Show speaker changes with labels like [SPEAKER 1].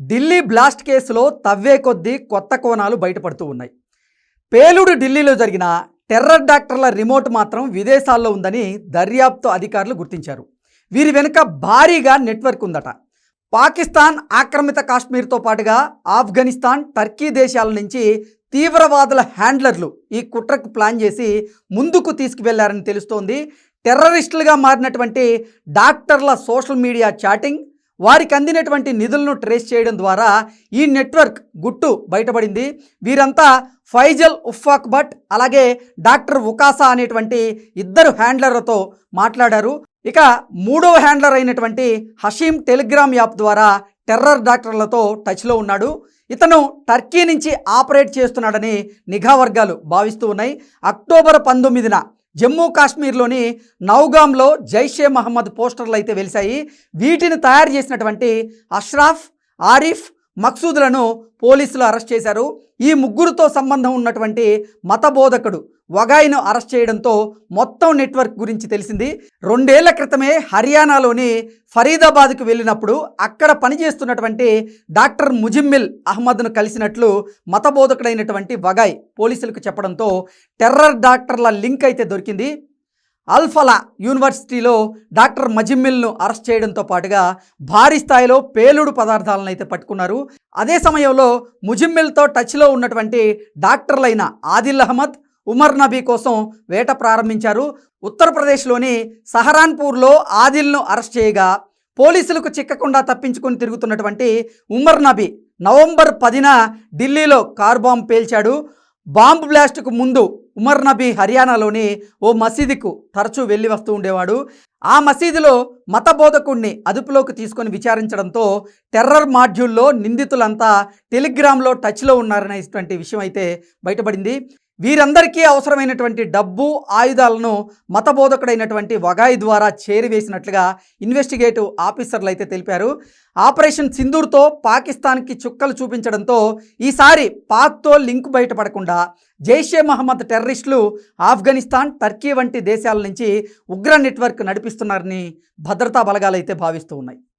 [SPEAKER 1] Delhi blast కేసులో తవ్వే కొద్దీ కొత్త కోణాలు బయటపడుతూ ఉన్నాయి. పేలుడు ఢిల్లీలో జరిగిన టెర్రర్ డాక్టర్ల రిమోట్ మాత్రం విదేశాల్లో ఉందని దర్యాప్తు అధికారులు గుర్తించారు. వీరి వెనుక భారీగా నెట్వర్క్ ఉందట. పాకిస్తాన్ ఆక్రమిత కాశ్మీర్తో పాటుగా ఆఫ్ఘనిస్తాన్ టర్కీ దేశాల నుంచి తీవ్రవాదుల హ్యాండ్లర్లు ఈ కుట్రకు ప్లాన్ చేసి ముందుకు తీసుకువెళ్ళారని తెలుస్తోంది. టెర్రరిస్టులుగా మారినటువంటి డాక్టర్ల సోషల్ మీడియా చాటింగ్ వారికి అందినటువంటి నిధులను ట్రేస్ చేయడం ద్వారా ఈ నెట్వర్క్ గుట్టు బయటపడింది. వీరంతా ఫైజల్ ఉఫాక్ భట్ అలాగే డాక్టర్ ఉకాసా అనేటువంటి ఇద్దరు హ్యాండ్లర్లతో మాట్లాడారు. ఇక మూడవ హ్యాండ్లర్ అయినటువంటి హషీం టెలిగ్రామ్ యాప్ ద్వారా టెర్రర్ డాక్టర్లతో టచ్లో ఉన్నాడు. ఇతను టర్కీ నుంచి ఆపరేట్ చేస్తున్నాడని నిఘా వర్గాలు భావిస్తూ ఉన్నాయి. అక్టోబర్ పంతొమ్మిదిన జమ్మూ కాశ్మీర్లోని నౌగాంలో జైషే మహమ్మద్ పోస్టర్లు అయితే వెలిశాయి. వీటిని తయారు చేసినటువంటి అష్రాఫ్ ఆరిఫ్ మక్సూదులను పోలీసులు అరెస్ట్ చేశారు. ఈ ముగ్గురుతో సంబంధం ఉన్నటువంటి మత బోధకుడు వగాయిను అరెస్ట్ చేయడంతో మొత్తం నెట్వర్క్ గురించి తెలిసింది. రెండేళ్ళ క్రితమే హర్యానాలోని ఫరీదాబాద్కు వెళ్ళినప్పుడు అక్కడ పనిచేస్తున్నటువంటి డాక్టర్ ముజిమ్మిల్ అహ్మద్ను కలిసినట్లు మతబోధకుడైనటువంటి వగాయ్ పోలీసులకు చెప్పడంతో టెర్రర్ డాక్టర్ల లింక్ అయితే దొరికింది. అల్ఫలా యూనివర్సిటీలో డాక్టర్ మజిమ్మిల్ను అరెస్ట్ చేయడంతో పాటుగా భారీ స్థాయిలో పేలుడు పదార్థాలను అయితే పట్టుకున్నారు. అదే సమయంలో ముజిమ్మిల్తో టచ్లో ఉన్నటువంటి డాక్టర్లైన ఆదిల్ అహ్మద్ ఉమర్ నబీ కోసం వేట ప్రారంభించారు. ఉత్తరప్రదేశ్లోని సహరాన్పూర్లో ఆదిల్ను అరెస్ట్ చేయగా పోలీసులకు చిక్కకుండా తప్పించుకొని తిరుగుతున్నటువంటి ఉమర్ నబీ నవంబర్ పదిన ఢిల్లీలో కార్ బాంబ్ పేల్చాడు. బాంబు బ్లాస్ట్కు ముందు ఉమర్ నబీ హర్యానాలోని ఓ మసీదుకు తరచూ వెళ్ళి వస్తూ ఉండేవాడు. ఆ మసీదులో మత అదుపులోకి తీసుకొని విచారించడంతో టెర్రర్ మాడ్యూల్లో నిందితులంతా టెలిగ్రామ్లో టచ్లో ఉన్నారనేటువంటి విషయం అయితే బయటపడింది. వీరందరికీ అవసరమైనటువంటి డబ్బు ఆయుధాలను మతబోధకుడైనటువంటి వగాయి ద్వారా చేరివేసినట్లుగా ఇన్వెస్టిగేటివ్ ఆఫీసర్లు అయితే తెలిపారు. ఆపరేషన్ సింధూర్తో పాకిస్తాన్కి చుక్కలు చూపించడంతో ఈసారి పాక్తో లింక్ బయటపడకుండా జైషే మహమ్మద్ టెర్రరిస్టులు ఆఫ్ఘనిస్తాన్ టర్కీ వంటి దేశాల నుంచి ఉగ్ర నెట్వర్క్ నడిపిస్తున్నారని భద్రతా బలగాలు అయితే భావిస్తూ ఉన్నాయి.